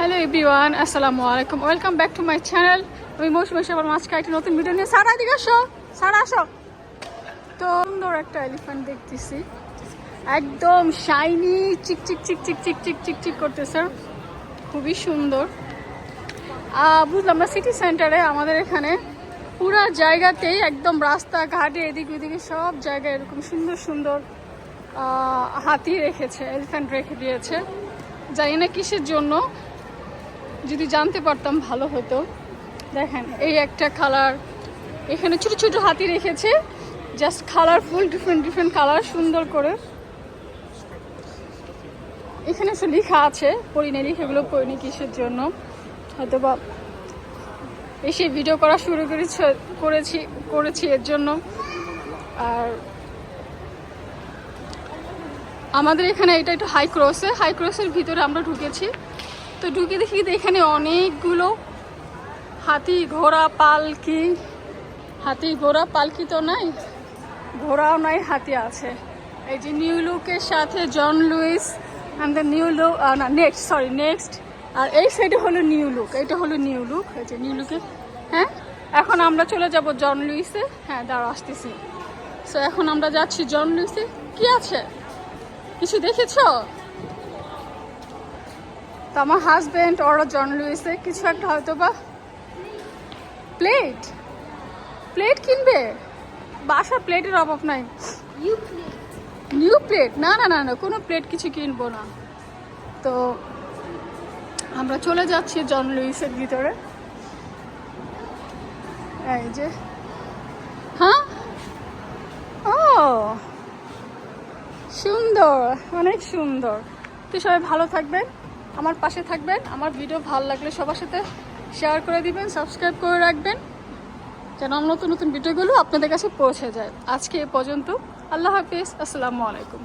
Hello everyone আসসালামু আলাইকুম welcome back to my channel আমি মৌসুমি সবার মাঝকে একটি নতুন ভিডিও নিয়ে সারা দিকে আসো, সারা আসো। তো সুন্দর একটা এলিফ্যান্ট দেখতেছি। একদম শাইনি চিক চিক চিক চিক চিক চিক চিক চিক করতেছে। খুবই সুন্দর। বুঝলাম না সিটি সেন্টারে আমাদের এখানে পুরা জায়গাতেই একদম রাস্তাঘাটে এদিক ওদিকে সব জায়গায় এরকম সুন্দর সুন্দর হাতি রেখেছে এলিফ্যান্ট রেখে দিয়েছে। জানি না কিসের জন্য। যদি জানতে পারতাম ভালো হতো। দেখেন, এই একটা কালার এখানে ছোট ছোট হাতি রেখেছে। Just colourful different different colour সুন্দর করে। এখানে সে লেখা আছে পড়িনি লেখাগুলো পড়িনি কিসের জন্য। হয়তো বা এসে ভিডিও করা শুরু করেছি করেছি করেছি এর জন্য। আর আমাদের এখানে এটা একটু হাই ক্রসে হাই ক্রসের ভিতরে আমরা ঢুকেছি। তো ঢুকে দেখি এখানে অনেকগুলো হাতি ঘোড়া পালকি। হাতি ঘোড়া পালকি তো নাই, ঘোড়াও নাই, হাতি আছে। এই যে নিউ লুকের সাথে John Lewis and the new look না, নেক্সট সরি নেক্সট। আর এই সাইডে হলো নিউ লুক এটা হলো নিউ লুক, এই যে নিউ লুকে। হ্যাঁ? এখন আমরা চলে যাব জন লুইসে। হ্যাঁ দাঁড়া আসতেছি। সো এখন আমরা যাচ্ছি জন লুইসে। কি আছে? কিছু দেখেছ? তো আমার হাজবেন্ড ওরা জন লুইসে কিছু একটা হয়তো বা প্লেট প্লেট কিনবে? বাসা প্লেটের অভাব নাই। নিউ প্লেট না না না না কোনো প্লেট কিছু কিনবো না। তো আমরা চলে যাচ্ছি জন লুইসের ভিতরে। এই যে। হ্যাঁ? ও সুন্দর অনেক সুন্দর। তো সবাই ভালো থাকবেন। আমার পাশে থাকবেন। আমার ভিডিও ভালো লাগলে সবার সাথে শেয়ার করে দিবেন সাবস্ক্রাইব করে রাখবেন, যেন আমার নতুন নতুন ভিডিওগুলো আপনাদের কাছে পৌঁছে যায়। আজকে এ পর্যন্ত। আল্লাহ হাফিজ। আসসালামু আলাইকুম।